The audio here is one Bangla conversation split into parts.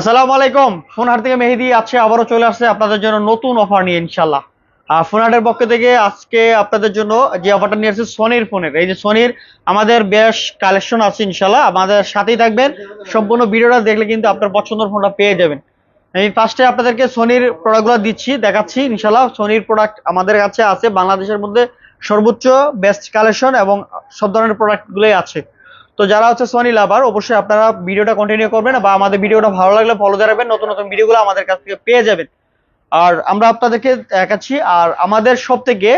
আসসালামু আলাইকুম। ফোনহাট থেকে মেহেদি আছে আবারও চলে আসছে আপনাদের জন্য নতুন অফার নিয়ে ইনশাল্লাহ আর ফোনহাটের পক্ষ থেকে আজকে আপনাদের জন্য যে অফারটা নিয়ে আসছে সোনির ফোনের। এই যে সোনির, আমাদের বেশ কালেকশন আছে ইনশাল্লাহ আমাদের সাথেই থাকবেন। সম্পূর্ণ ভিডিওটা দেখলে কিন্তু আপনার পছন্দের ফোনটা পেয়ে যাবেন। আমি ফার্স্টে আপনাদেরকে সোনির প্রোডাক্টগুলো দিচ্ছি, দেখাচ্ছি ইনশাল্লাহ সোনির প্রোডাক্ট আমাদের কাছে আছে, বাংলাদেশের মধ্যে সর্বোচ্চ বেস্ট কালেকশন এবং সব ধরনের প্রোডাক্টগুলোই আছে। তো যারা হচ্ছে সোনি লাভার অবশ্যই আপনারা ভিডিওটা কন্টিনিউ করবেন বা আমাদের ভিডিওটা ভালো লাগলে ফলো রাখবেন, নতুন নতুন ভিডিওগুলো আমাদের কাছ থেকে পেয়ে যাবেন। আর আমরা আপনাদেরকে দেখাচ্ছি, আর আমাদের সব থেকে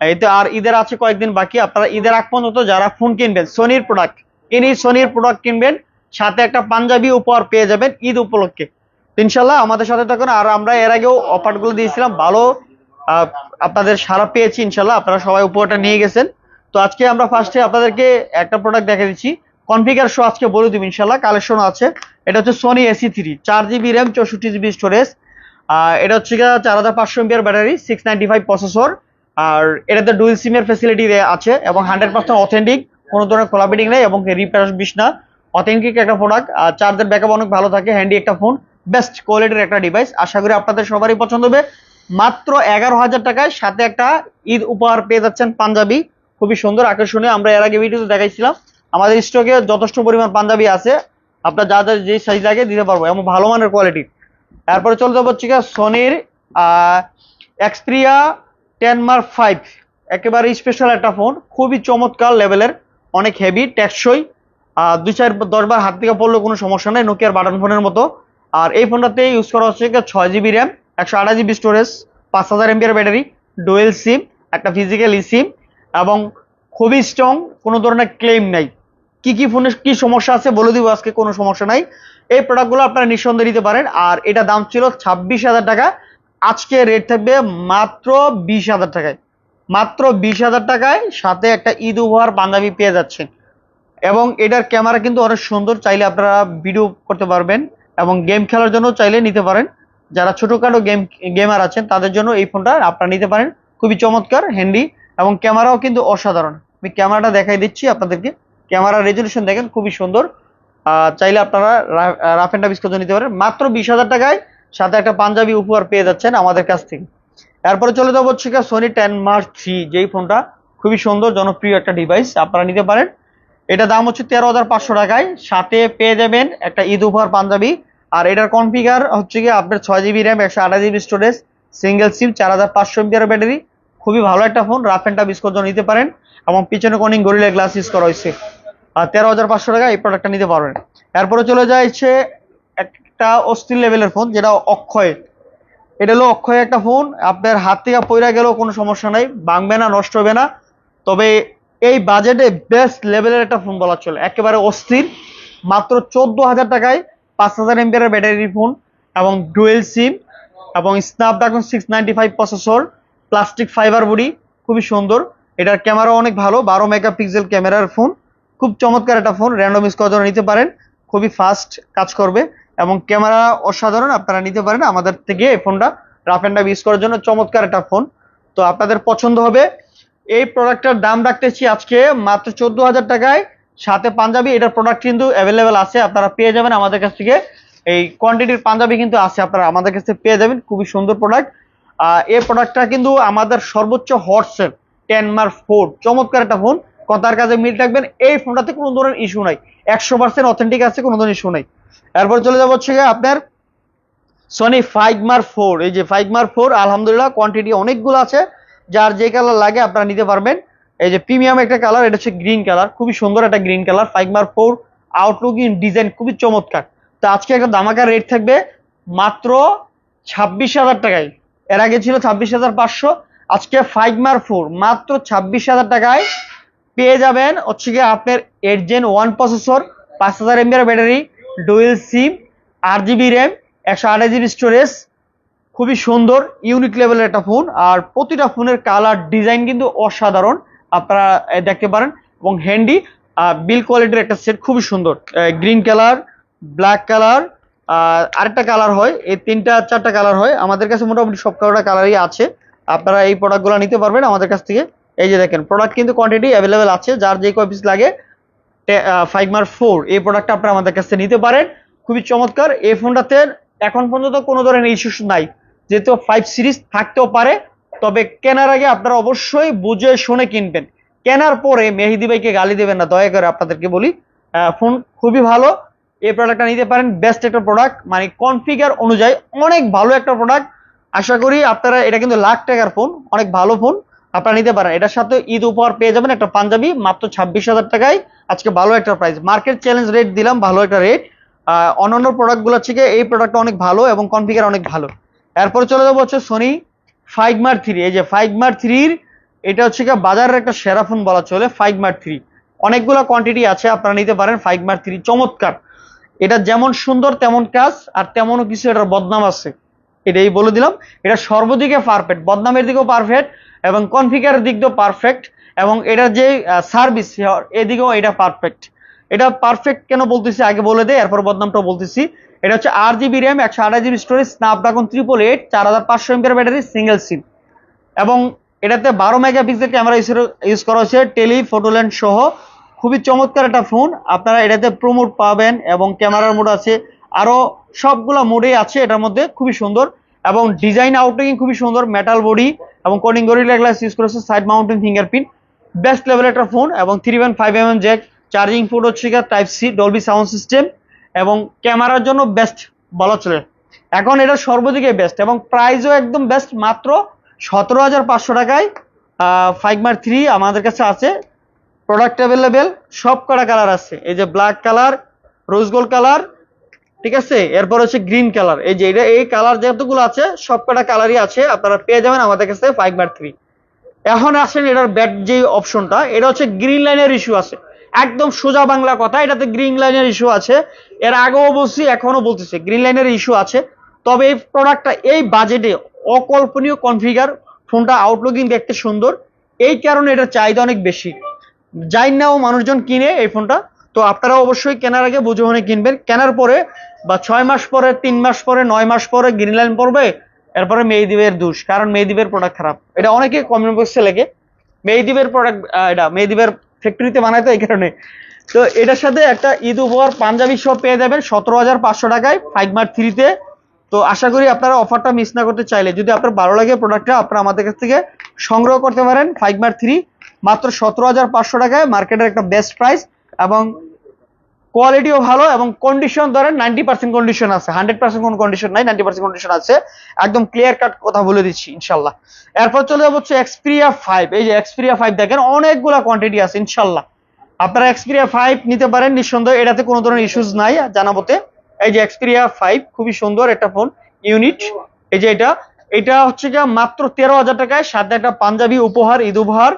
এতে আর ঈদের আছে কয়েকদিন বাকি, আপনারা ঈদের আগ পর্যন্ত যারা ফোন কিনবেন সোনির প্রোডাক্ট ইনি সোনির প্রোডাক্ট কিনবেন, সাথে একটা পাঞ্জাবি উপহার পেয়ে যাবেন ঈদ উপলক্ষে। ইনশাল্লাহ আমাদের সাথে থাকুন, আর আমরা এর আগেও অফারগুলো দিয়েছিলাম, ভালো আপনাদের সারা পেয়েছি ইনশাল্লাহ আপনারা সবাই উপহারটা নিয়ে গেছেন। তো আজকে আমরা ফার্স্টে আপনাদেরকে একটা প্রোডাক্ট দেখে দিচ্ছি। কনফিগার শো আজকে বলে দিব ইনশাল্লাহ কালেকশন আছে। এটা হচ্ছে সোনি এসি থ্রি চার জিবি র্যাম চৌষট্টি জিবি স্টোরেজ এটা হচ্ছে গিয়ে চার হাজার পাঁচশো ampere battery six ninety five processor আর এটাতে ডুয়েল সিমের ফেসিলিটি আছে এবং হান্ড্রেড পার্সেন্ট অথেন্টিক কোনো ধরনের কোলাবিটিং নেই এবং রিপেয়ার বিষ না। অথেন্টিক একটা প্রোডাক্ট আর চার্জের ব্যাকআপ অনেক ভালো থাকে হ্যান্ডি একটা ফোন বেস্ট কোয়ালিটির একটা ডিভাইস আশা করি আপনাদের সবারই পছন্দ হবে। মাত্র এগারো হাজার টাকায় সাথে একটা ঈদ উপহার পেয়ে যাচ্ছেন পাঞ্জাবি। খুবই সুন্দর আকর্ষণীয়। আমরা এর আগে ভিডিওতে দেখাইছিলাম। আমাদের স্টকে যথেষ্ট পরিমাণ পাঞ্জাবি আছে। আপনার যা যা যে সাইজ লাগে দিতে পারব, এবং ভালো মানের কোয়ালিটি তারপরে চলে যাব হচ্ছে সোনির এক্সপ্রিয়া টেন মার্ক ফাইভ একেবারে স্পেশাল একটা ফোন খুবই চমৎকার লেভেলের অনেক হেভি টেকসই দুই চার দশ বার হাত থেকে পড়লেও কোনো সমস্যা নেই নোকিয়ার বাটন ফোনের মতো। আর এই ফোনটাতে ইউজ করা হচ্ছে গিয়ে ছয় জিবি র্যাম একশো আঠাশ জিবি স্টোরেজ পাঁচ হাজার এমপিআর ব্যাটারি ডুয়েল সিম একটা ফিজিক্যাল ই সিম এবং খুবই স্ট্রং কোনো ধরনের ক্লেম নাই। কি কি ফোনে কি সমস্যা আছে বলে দিব, আজকে কোনো সমস্যা নাই। এই প্রোডাক্টগুলো আপনারা নিঃসন্দেহে নিতে পারেন। আর এটা দাম ছিল ছাব্বিশ হাজার টাকা। আজকে রেট থাকবে মাত্র বিশ হাজার টাকায়। মাত্র বিশ হাজার টাকায় সাথে একটা ঈদ উপহার পাঞ্জাবি পেয়ে যাচ্ছেন। এবং এটার ক্যামেরা কিন্তু অনেক সুন্দর। চাইলে আপনারা ভিডিও করতে পারবেন এবং গেম খেলার জন্য চাইলে নিতে পারেন। যারা ছোটখাটো গেম গেমার আছেন, তাদের জন্য এই ফোনটা আপনারা নিতে পারেন। খুবই চমৎকার হ্যান্ডি এবং ক্যামেরাও কিন্তু অসাধারণ। আমি ক্যামেরাটা দেখাই দিচ্ছি আপনাদেরকে। ক্যামেরা রেজলিউশন দেখেন, খুবই সুন্দর। চাইলে আপনারা রাফ অ্যান্ড স্কোর নিতে পারেন। মাত্র বিশ হাজার টাকায় সাথে একটা পাঞ্জাবি উপহার পেয়ে যাচ্ছেন আমাদের কাছ থেকে। এরপরে চলে যাব হচ্ছে সোনি টেন মার্ক থ্রি যেই ফোনটা খুবই সুন্দর, জনপ্রিয় একটা ডিভাইস আপনারা নিতে পারেন। এটা দাম হচ্ছে তেরো হাজার পাঁচশো টাকায়। সাথে পেয়ে যাবেন একটা ঈদ উপহার পাঞ্জাবি। আর এটার কনফিগার হচ্ছে গিয়ে আপনার ছয় জিবি র্যাম একশো আঠাশ জিবি স্টোরেজ সিঙ্গেল সিম চার হাজার পাঁচশো এমপিআর ব্যাটারি খুবই ভালো একটা phone rough and tough use করার জন্য নিতে পারেন। এবং পিছনে কনিং গরিলা গ্লাস ইউজ করা হয়েছে। আর তেরো হাজার পাঁচশো টাকা এই প্রোডাক্টটা নিতে পারবেন। এরপরে চলে যায় হচ্ছে একটা অস্থির লেভেলের ফোন যেটা অক্ষয়। এটা হলো অক্ষয় একটা ফোন আপনার হাত থেকে পইরা গেলেও কোনো সমস্যা নাই, ভাঙবে না, নষ্ট হবে না। তবে এই বাজেটে বেস্ট লেভেলের একটা ফোন বলা চলে। একেবারে অস্থির, মাত্র চোদ্দ হাজার টাকায় পাঁচ হাজার এমপিআর ব্যাটারি ফোন এবং ডুয়েল সিম এবং Snapdragon six ninety five processor plastic fibre body, খুবই সুন্দর। এটার ক্যামেরা অনেক ভালো, বারো মেগাপিক্সেল ক্যামেরার ফোন। খুব চমৎকার একটা ফোন র্যান্ডম জন্য নিতে পারেন, খুবই ফাস্ট কাজ করবে। এবং ক্যামেরা অসাধারণ আপনারা নিতে পারেন আমাদের থেকে এই ফোনটা রাফ অ্যান্ড ইউজ করার জন্য চমৎকার একটা ফোন। তো আপনাদের পছন্দ হবে। এই প্রোডাক্টটার দাম রাখতেছি আজকে মাত্র চোদ্দ হাজার টাকায়। সাথে পাঞ্জাবি, এটার প্রোডাক্ট কিন্তু অ্যাভেলেবেল আছে, আপনারা পেয়ে যাবেন আমাদের কাছ থেকে। এই কোয়ান্টিটির পাঞ্জাবি কিন্তু আছে, আপনারা আমাদের কাছ থেকে পেয়ে যাবেন। খুবই সুন্দর প্রোডাক্ট এই প্রোডাক্টটা কিন্তু আমাদের সর্বোচ্চ হটসেল টেন মার্ক ফোর চমৎকার একটা ফোন কথার কাজে মিল রাখবেন এই ফোনটাতে কোনো ধরনের ইস্যু নাই। একশো পার্সেন্ট অথেন্টিক আছে, কোনো ধরনের ইস্যু নাই। এরপর চলে যাব হচ্ছে আপনার সনি ফাইভ মার ফোর এই যে ফাইভ মার ফোর আলহামদুলিল্লাহ কোয়ান্টিটি অনেকগুলো আছে। যার যে কালার লাগে আপনারা নিতে পারবেন। এই যে প্রিমিয়াম একটা কালার এটা হচ্ছে গ্রিন কালার খুবই সুন্দর একটা green colour five mark four outlook in design খুবই চমৎকার। তো আজকে একটা দামাকার রেট থাকবে মাত্র ছাব্বিশ হাজার টাকায়। এর আগে ছিল ছাব্বিশ হাজার পাঁচশো, আজকে ফাইভ মার ফোর মাত্র ছাব্বিশ হাজার টাকায় পেয়ে যাবেন হচ্ছে গিয়ে আপনার এইট জেন ওয়ান প্রসেসর পাঁচ হাজার এমবিআর ব্যাটারি ডুয়েল সিম আট জিবি র্যাম একশো আঠাশ জিবি স্টোরেজ খুবই সুন্দর ইউনিক লেভেলের একটা ফোন আর প্রতিটা ফোনের কালার ডিজাইন কিন্তু অসাধারণ আপনারা দেখতে পারেন এবং হ্যান্ডি বিল কোয়ালিটির একটা সেট খুবই সুন্দর গ্রিন কালার ব্ল্যাক কালার আরেকটা কালার হয়, এই তিনটা, চারটা কালার হয়। আমাদের কাছে মোটামুটি সব কালারটা কালারই আছে। আপনারা এই প্রোডাক্টগুলো নিতে পারবেন আমাদের কাছ থেকে। এই যে দেখেন প্রোডাক্ট কিন্তু কোয়ান্টিটি অ্যাভেলেবেল আছে। যার যে কয় পিস লাগে ফাইভ মার ফোর এই প্রোডাক্টটা আপনারা আমাদের কাছ থেকে নিতে পারেন। খুবই চমৎকার। এই ফোনটাতে এখন পর্যন্ত কোনো ধরনের ইস্যুস নাই। যেহেতু ফাইভ সিরিজ থাকতেও পারে, তবে কেনার আগে আপনারা অবশ্যই বুঝে শুনে কিনবেন। কেনার পরে মেহেদি ভাইকে গালি দেবেন না, দয়া করে আপনাদেরকে বলি। ফোন খুবই ভালো। এই প্রোডাক্টটা নিতে পারেন বেস্ট একটা প্রোডাক্ট মানে কনফিগার অনুযায়ী অনেক ভালো একটা প্রোডাক্ট আশা করি আপনারা, এটা কিন্তু লাখ টাকার ফোন অনেক ভালো ফোন আপনারা নিতে পারেন। এটার সাথে ঈদ উপহার পেয়ে যাবেন একটা পাঞ্জাবি, মাত্র ছাব্বিশ হাজার টাকায়। আজকে ভালো একটা প্রাইস মার্কেট চ্যালেঞ্জ রেট দিলাম, ভালো একটা রেট অন্যান্য প্রোডাক্টগুলো থেকে এই প্রোডাক্টটা অনেক ভালো এবং কনফিগার অনেক ভালো। এরপরে চলে যাব হচ্ছে সোনি ফাইভ মার থ্রি এই যে ফাইভ মার থ্রির এটা হচ্ছে গিয়ে বাজারের একটা সেরা ফোন বলা চলে ফাইভ মার থ্রি অনেকগুলো কোয়ান্টিটি আছে, আপনারা নিতে পারেন ফাইভ মার থ্রি চমৎকার। এটা যেমন সুন্দর তেমন কাজ, আর তেমনও কিছু এটার বদনাম আছে। এটাই বলে দিলাম। এটা সর্বদিকে পারফেক্ট বদনামের দিকেও পারফেক্ট এবং কনফিগারের দিক দিয়েও পারফেক্ট এবং এটার যে সার্ভিস এদিকেও এটা পারফেক্ট এটা পারফেক্ট কেন বলতেছি? আগে বলে দেয় এরপর বদনামটাও বলতেছি। এটা হচ্ছে আট জিবি র্যাম একশো আঠাশ GB storage Snapdragon triple eight চার হাজার পাঁচশো এমপিয়ার ব্যাটারি সিঙ্গেল সিম এবং এটাতে বারো মেগাপিক্সেল ক্যামেরা ইউজ করা হয়েছে টেলি ফটোল্যান্ড সহ। খুবই চমৎকার একটা ফোন। আপনারা এটাতে প্রোমোট পাবেন এবং ক্যামেরার মোড আছে। আরও সবগুলো মোডেই আছে এটার মধ্যে, খুবই সুন্দর। এবং ডিজাইন আউটলুকিং খুবই সুন্দর মেটাল বডি এবং কোডিং গরিলা গ্লাস ইউজ করেছে side mountain fingerprint best level একটা ফোন এবং three one five M M jack charging port হচ্ছে type C Dolby sound system এবং ক্যামেরার জন্য বেস্ট বলা চলে। এখন এটা সর্বদিকে বেস্ট এবং প্রাইসও একদম বেস্ট মাত্র সতেরো হাজার পাঁচশো টাকায় ফাইভ মার থ্রি আমাদের কাছে আছে। প্রোডাক্ট অ্যাভেলেবেল সব কটা কালার আছে। এই যে black colour rose gold colour ঠিক আছে? এরপর হচ্ছে গ্রিন কালার এই যে এটা, এই কালার যতগুলো আছে, সব কটা কালারই আছে, আপনারা পেয়ে যাবেন আমাদের কাছে ফাইভ বার থ্রি এখন আসেন এটার ব্যাট যে অপশনটা এটা হচ্ছে গ্রিন লাইনের ইস্যু আছে। একদম সোজা বাংলা কথা, এটাতে গ্রিন লাইনের ইস্যু আছে। এর আগেও বলছি এখনও বলতেছি গ্রিন লাইনের ইস্যু আছে। তবে এই প্রোডাক্টটা এই বাজেটে অকল্পনীয় কনফিগার ফোনটা আউটলুকিং দেখতে সুন্দর। এই কারণে এটার চাহিদা অনেক বেশি। যাই নাও মানুষজন কিনে এই ফোনটা, তো আপনারা অবশ্যই কেনার আগে বুঝে কিনবেন। কেনার পরে বা ছয় মাস পরে, তিন মাস পরে, নয় মাস পরে গ্রিন লাইন পড়বে এরপরে মেয়েদিবের দোষ, কারণ মেয়েদিবের প্রোডাক্ট খারাপ। এটা অনেকে কমেন্ট বক্সে লেগে মেয়েদিবের প্রোডাক্ট এটা মেয়েদিবের ফ্যাক্টরিতে বানায় তো এই কারণে। তো এটার সাথে একটা ঈদ উপহার পাঞ্জাবি সব পেয়ে যাবেন, সতেরো হাজার পাঁচশো টাকায় ফাইভ মার্ট থ্রিতে তো আশা করি আপনারা অফারটা মিস না করতে চাইলে, যদি আপনার ভালো লাগে প্রোডাক্টটা আপনারা আমাদের কাছ থেকে সংগ্রহ করতে পারেন ফাইভ মার্ট থ্রি মাত্র সতেরো হাজার পাঁচশো টাকায় মার্কেটের একটা বেস্ট প্রাইস এবং কোয়ালিটিও ভালো এবং কন্ডিশন ধরেন নাইনটি পার্সেন্ট কন্ডিশন আছে। হান্ড্রেড পার্সেন্ট কোনো কন্ডিশন নাই নাইনটি পার্সেন্ট কন্ডিশন আছে। একদম ক্লিয়ার কাট কথা বলে দিচ্ছি, ইনশাল্লাহ। এরপর চলে যাব হচ্ছে এক্সপিরিয়া ফাইভ এই যে এক্সপিরিয়া ফাইভ দেখেন, অনেকগুলা কোয়ান্টিটি আছে, ইনশাল্লাহ। আপনারা এক্সপিরিয়া ফাইভ নিতে পারেন, নিঃসন্দেহ এটাতে কোনো ধরনের ইস্যুস নাই, জানাবোতে। এই যে এক্সপিরিয়া ফাইভ খুবই সুন্দর একটা ফোন ইউনিট এই যে এটা এটা হচ্ছে গিয়ে মাত্র তেরো হাজার টাকায় সাথে একটা পাঞ্জাবি উপহার, ঈদ উপহার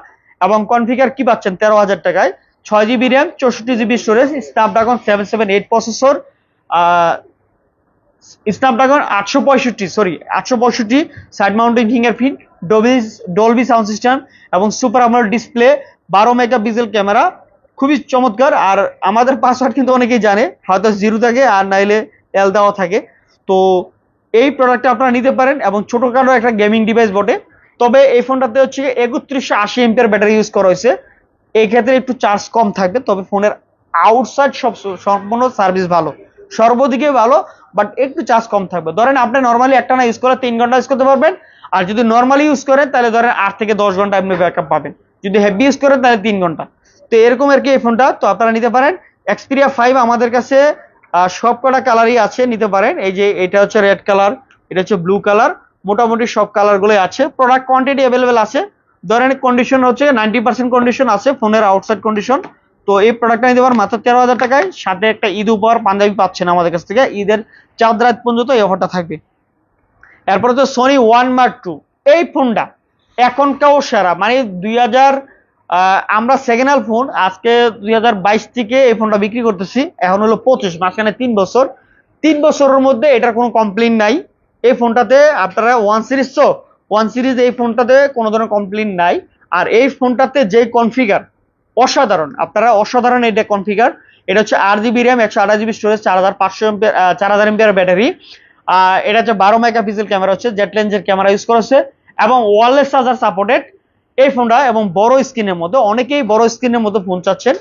এবং কনফিগার কি পাচ্ছেন? তেরো হাজার টাকায়। ছয় জিবি র্যাম, চৌষট্টি GB storage, Snapdragon seven seven eight processor Snapdragon আটশো পঁয়ষট্টি সরি আটশো পঁয়ষট্টি, side mountain mounting fingerprint Dolby Dolby sound system এবং সুপার আমল ডিসপ্লে, বারো মেগা পিক্সেল ক্যামেরা, খুবই চমৎকার। আর আমাদের পাসওয়ার্ড কিন্তু অনেকেই জানে, হয়তো জিরো থাকে আর নাইলে এল দেওয়া থাকে। তো এই প্রোডাক্টটা আপনারা নিতে পারেন এবং ছোটখাটো একটা গেমিং ডিভাইস বটে। তবে এই ফোনটাতে হচ্ছে একত্রিশশো আশি এমপিয়ার ব্যাটারি ইউজ করা হয়েছে। এই ক্ষেত্রে একটু চার্জ কম থাকবে, তবে ফোনের আউটসাইড সব সম্পূর্ণ সার্ভিস ভালো। সর্বদিকে ভালো বাট একটু চার্জ কম থাকবে। ধরেন আপনি নর্মালি একটা না ইউজ করে তিন ঘণ্টা ইউজ করতে পারবেন, আর যদি নর্মালি ইউজ করেন, তাহলে ধরেন আট থেকে দশ ঘণ্টা আপনি ব্যাকআপ পাবেন। যদি হেভি ইউজ করেন, তাহলে তিন ঘণ্টা। তো এরকম আর কি এই ফোনটা, তো আপনারা নিতে পারেন। এক্সপিরিয়া ফাইভ আমাদের কাছে সব কটা কালারই আছে, নিতে পারেন। এই যে এটা হচ্ছে রেড কালার এটা হচ্ছে ব্লু কালার মোটামুটি সব কালারগুলোই আছে। প্রোডাক্ট কোয়ান্টিটি অ্যাভেলেবেল আছে। ধরেন কন্ডিশন হচ্ছে নাইনটি পার্সেন্ট কন্ডিশন আছে ফোনের আউটসাইড কন্ডিশন তো এই প্রোডাক্টটা নিতে পারেন মাত্র তেরো হাজার টাকায়। সাথে একটা ঈদ উপহার পাঞ্জাবি পাচ্ছেন আমাদের কাছ থেকে। ঈদের চাঁদ রাত পর্যন্ত এই অফারটা থাকবে। এরপরে তো সোনি ওয়ান মার্ক টু এই ফোনটা এখনকাও সেরা। মানে দুই হাজার আমরা সেকেন্ড হ্যান্ড ফোন আজকে দুই হাজার বাইশ থেকে এই ফোনটা বিক্রি করতেছি। এখন হলো পঁচিশ, মাঝখানে তিন বছর। তিন বছরের মধ্যে এটার কোনো কমপ্লেন নাই। এই ফোনটাতে আপনারা ওয়ান সিরিজ তো ওয়ান সিরিজ এই ফোনটাতে কোনো ধরনের কমপ্লেন নাই। আর এই ফোনটাতে যে কনফিগার অসাধারণ, আপনারা অসাধারণ এটা কনফিগার এটা হচ্ছে আট জিবি র্যাম একশো আঠাশ জিবি স্টোরেজ চার হাজার পাঁচশো চার হাজার এমপিয়ার ব্যাটারি আর এটা হচ্ছে বারো মেগা পিক্সেল ক্যামেরা হচ্ছে জেট লেন্সের ক্যামেরা ইউজ করেছে এবং ওয়ারলেস চার্জার সাপোর্টেড এই ফোনটা এবং বড় স্ক্রিনের মধ্যে, অনেকেই বড় স্ক্রিনের মধ্যে ফোন চাচ্ছেন।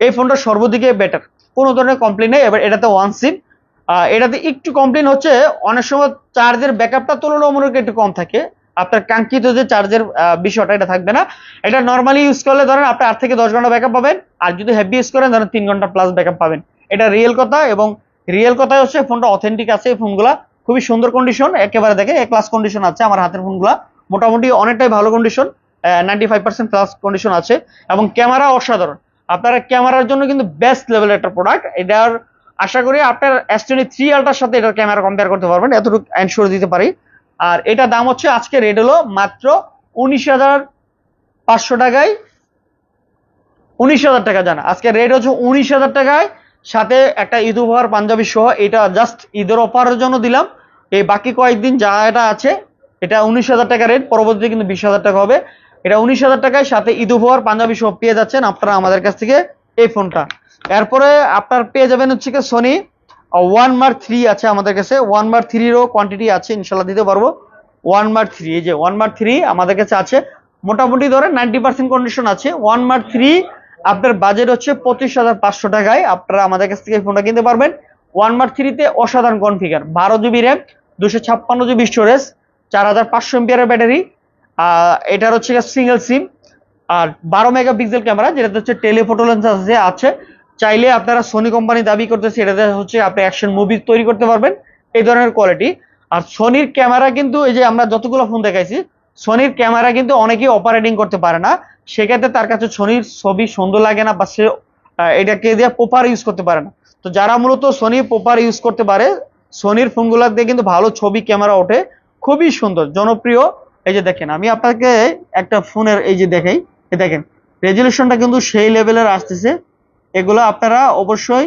এই ফোনটা সর্বদিকে বেটার কোনো ধরনের কমপ্লেন নেই। এবার এটাতে ওয়ান সিম এটাতে একটু কমপ্লেন হচ্ছে, অনেক সময় চার্জের ব্যাকআপটা তুলনামূলক একটু কম থাকে। আপনার কাঙ্ক্ষিত যে চার্জের বিষয়টা, এটা থাকবে না। এটা নর্মালি ইউজ করলে ধরেন আপনি আট থেকে দশ ঘণ্টা ব্যাকআপ পাবেন, আর যদি হেভি ইউজ করেন, ধরেন তিন ঘণ্টা প্লাস ব্যাকআপ পাবেন। এটা রিয়েল কথা এবং রিয়েল কথা হচ্ছে ফোনটা অথেন্টিক আছে এই ফোনগুলা খুবই সুন্দর কন্ডিশন একেবারে দেখে এ ক্লাস কন্ডিশন আছে আমার হাতের ফোনগুলা মোটামুটি অনেকটাই ভালো condition ninety five percent plus condition আছে। এবং ক্যামেরা অসাধারণ। আপনারা ক্যামেরার জন্য কিন্তু বেস্ট লেভেলের একটা প্রোডাক্ট এটার আশা করি আপনার টোয়েন্টি থ্রি আলটার সাথে এটার ক্যামেরা কম্পেয়ার করতে পারবেন, এতটুকু এনশোর দিতে পারি। আর এটা দাম হচ্ছে, আজকে রেট হলো মাত্র উনিশ হাজার পাঁচশো টাকায়। উনিশ হাজার টাকা, জানা। আজকে রেট হচ্ছে উনিশ হাজার টাকায়। সাথে একটা ঈদ উপহার পাঞ্জাবি সহ, এটা জাস্ট ঈদের অফারের জন্য দিলাম। এই বাকি কয়েকদিন যা এটা আছে, এটা উনিশ হাজার টাকা রেট পরবর্তীতে কিন্তু বিশ হাজার টাকা হবে। এটা উনিশ হাজার টাকায়, সাথে ঈদ উপহার পাঞ্জাবি সহ পেয়ে যাচ্ছেন আপনারা আমাদের কাছ থেকে। এই ফোনটা। এরপরে আপনার পেয়ে যাবেন হচ্ছে কি সোনি ওয়ান মার্ক থ্রি আছে আমাদের কাছে। ওয়ান মার্ক থ্রিরও কোয়ান্টিটি আছে, ইনশাল্লাহ দিতে পারব। ওয়ান মার্ক থ্রি এই যে ওয়ান মার্ক থ্রি আমাদের কাছে আছে। মোটামুটি ধরেন নাইনটি পার্সেন্ট কন্ডিশন আছে। ওয়ান মার্ক থ্রি আপনার বাজেট হচ্ছে পঁচিশ হাজার পাঁচশো টাকায়। আপনারা আমাদের কাছ থেকে ফোনটা কিনতে পারবেন। ওয়ান মার্ক থ্রিতে অসাধারণ কনফিগার বারো জিবি র্যাম দুশো ছাপ্পান্ন জিবি স্টোরেজ চার হাজার পাঁচশো এমপিয়ারের ব্যাটারি এটার হচ্ছে সিঙ্গেল সিম আর বারো মেগাপিক্সেল ক্যামেরা, যেটাতে হচ্ছে টেলিফোটো লেন্স আছে আছে। চাইলে আপনারা সোনি কোম্পানি দাবি করতেছে, এটাতে হচ্ছে আপনি অ্যাকশন মুভি তৈরি করতে পারবেন, এই ধরনের কোয়ালিটি আর সোনির ক্যামেরা কিন্তু, এই যে আমরা যতগুলো ফোন দেখাইছি সোনির ক্যামেরা কিন্তু অনেকেই অপারেটিং করতে পারে না। সেক্ষেত্রে তার কাছে সোনির ছবি সুন্দর লাগে না বা সে এটাকে দিয়ে প্রপার ইউজ করতে পারে না। তো যারা মূলত সোনি প্রপার ইউজ করতে পারে সোনির ফোনগুলো দিয়ে কিন্তু ভালো ছবি, ক্যামেরা ওঠে। খুবই সুন্দর, জনপ্রিয়। এই যে দেখেন, আমি আপনাকে একটা ফোনের এই যে দেখাই। এই দেখেন রেজুলেশনটা কিন্তু সেই লেভেলের আসতেছে। এগুলো আপনারা অবশ্যই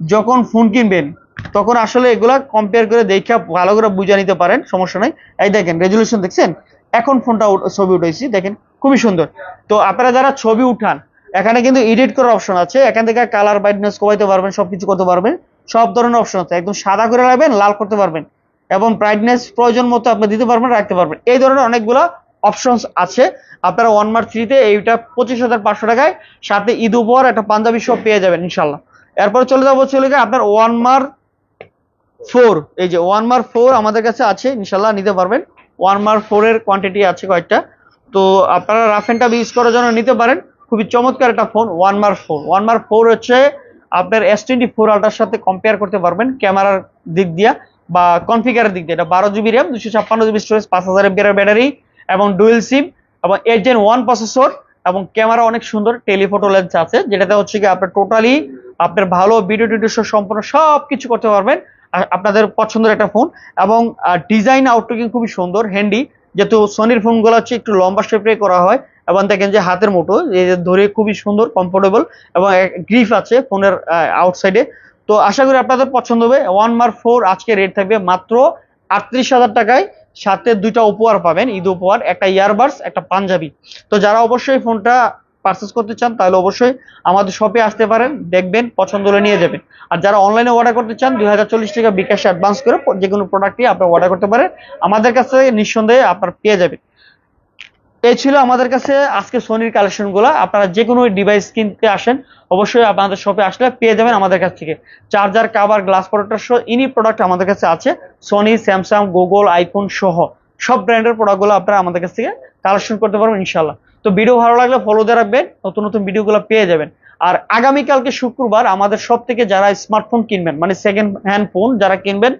যখন ফোন কিনবেন, তখন আসলে এগুলা কম্পেয়ার করে দেখে ভালো করে বুঝে নিতে পারেন, সমস্যা নাই। এই দেখেন রেজুলেশন দেখছেন? এখন ফোনটা ছবি উঠেছি দেখেন, খুবই সুন্দর। তো আপনারা যারা ছবি উঠান, এখানে কিন্তু এডিট করার অপশন আছে। এখান থেকে কালার ব্রাইটনেস কমাইতে পারবেন, সবকিছু করতে পারবেন। সব ধরনের অপশন আছে। একদম সাদা করে রাখবেন, লাল করতে পারবেন। এবং ব্রাইটনেস প্রয়োজন মতো আপনি দিতে পারবেন, রাখতে পারবেন। এই ধরনের অনেকগুলো অপশনস আছে। আপনারা ওয়ান মার্ক থ্রিতে এইটা পঁচিশ হাজার পাঁচশো টাকায়, সাথে ঈদ উপহার, একটা পাঞ্জাবি সব পেয়ে যাবেন ইনশাল্লাহ এরপর চলে যাব চলে গিয়ে আপনার ওয়ান মার ফোর এই যে ওয়ান মার ফোর আমাদের কাছে আছে ইনশাল্লাহ নিতে পারবেন। ওয়ান মার ফোর এর কোয়ান্টিটি আছে কয়েকটা। তো আপনারা রাফ টাফ ইউজ করার জন্য নিতে পারেন। খুবই চমৎকার একটা phone one mark four one mark four হচ্ছে আপনার এস টোয়েন্টি ফোর আল্ট্রার সাথে কম্পেয়ার করতে পারবেন ক্যামেরার দিক দিয়া বা কনফিগারের দিক দিয়ে। এটা বারো জিবি র্যাম দুশো ছাপ্পান্ন জিবি স্টোরেজ পাঁচ হাজার এমপিয়ার ব্যাটারি এবং ডুয়েল সিম এবং এইট জেন ওয়ান প্রসেসর এবং ক্যামেরা অনেক সুন্দর টেলিফোটো লেন্স আছে, যেটাতে হচ্ছে কি আপনার টোটালি আপনার ভালো ভিডিও টিডিও সহ সম্পূর্ণ সব কিছু করতে পারবেন আপনাদের পছন্দের একটা ফোন এবং ডিজাইন আউটলুকিং খুবই সুন্দর হ্যান্ডি যেহেতু সোনির ফোনগুলো হচ্ছে একটু লম্বা শেপে করা হয় এবং দেখেন যে হাতের এই ধরে খুবই সুন্দর কমফোর্টেবল এবং গ্রিফ আছে ফোনের আউটসাইডে তো আশা করি আপনাদের পছন্দ হবে ওয়ান মার ফোর আজকে রেট থাকবে মাত্র আটত্রিশ হাজার টাকায়। সাথে দুইটা উপহার পাবেন, ঈদ উপহার, একটা ইয়ারবাডস, একটা পাঞ্জাবি। তো যারা অবশ্যই ফোনটা পারচেস করতে চান, তাহলে অবশ্যই আমাদের শপে আসতে পারেন, দেখবেন, পছন্দ হলে নিয়ে যাবেন। আর যারা অনলাইনে অর্ডার করতে চান, দুই হাজার চল্লিশ টাকা বিকাশে অ্যাডভান্স করে, যে কোনো প্রোডাক্টই আপনার অর্ডার করতে পারেন। আমাদের কাছ থেকে নিঃসন্দেহে আপনার পেয়ে যাবেন। এই ছিল আমাদের কাছে আজকে সোনির কালেকশনগুলা আপনারা যে কোনো ডিভাইস কিনতে আসেন, অবশ্যই আপনাদের শপে আসলে পেয়ে যাবেন আমাদের কাছ থেকে। চার্জার কাভার গ্লাস প্রোডাক্ট সহ ইনি প্রোডাক্ট আমাদের কাছে আছে সোনি স্যামসাং গুগল আইফোন সহ। সব ব্র্যান্ডের প্রোডাক্টগুলো আপনারা আমাদের কাছ থেকে কালেকশন করতে পারবেন ইনশাল্লাহ তো ভিডিও ভালো লাগলে ফলো দিয়ে রাখবেন, নতুন নতুন ভিডিওগুলো পেয়ে যাবেন। আর আগামীকালকে শুক্রবার আমাদের সব থেকে যারা স্মার্টফোন কিনবেন মানে সেকেন্ড হ্যান্ড ফোন যারা কিনবেন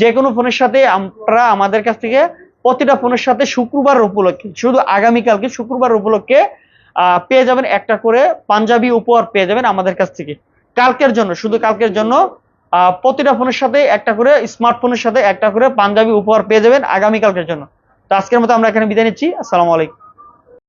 যে কোনো ফোনের সাথে আমরা আমাদের কাছ থেকে প্রতিটা ফোনের সাথে শুক্রবার উপলক্ষে, শুধু আগামীকালকে শুক্রবার উপলক্ষে পেয়ে যাবেন একটা করে পাঞ্জাবি উপহার পেয়ে যাবেন আমাদের কাছ থেকে। কালকের জন্য, শুধু কালকের জন্য প্রতিটা ফোনের সাথে একটা করে স্মার্টফোনের সাথে একটা করে পাঞ্জাবি উপহার পেয়ে যাবেন আগামীকালকের জন্য। তো আজকের মতো আমরা এখানে বিদায় নিচ্ছি। আসসালামু আলাইকুম।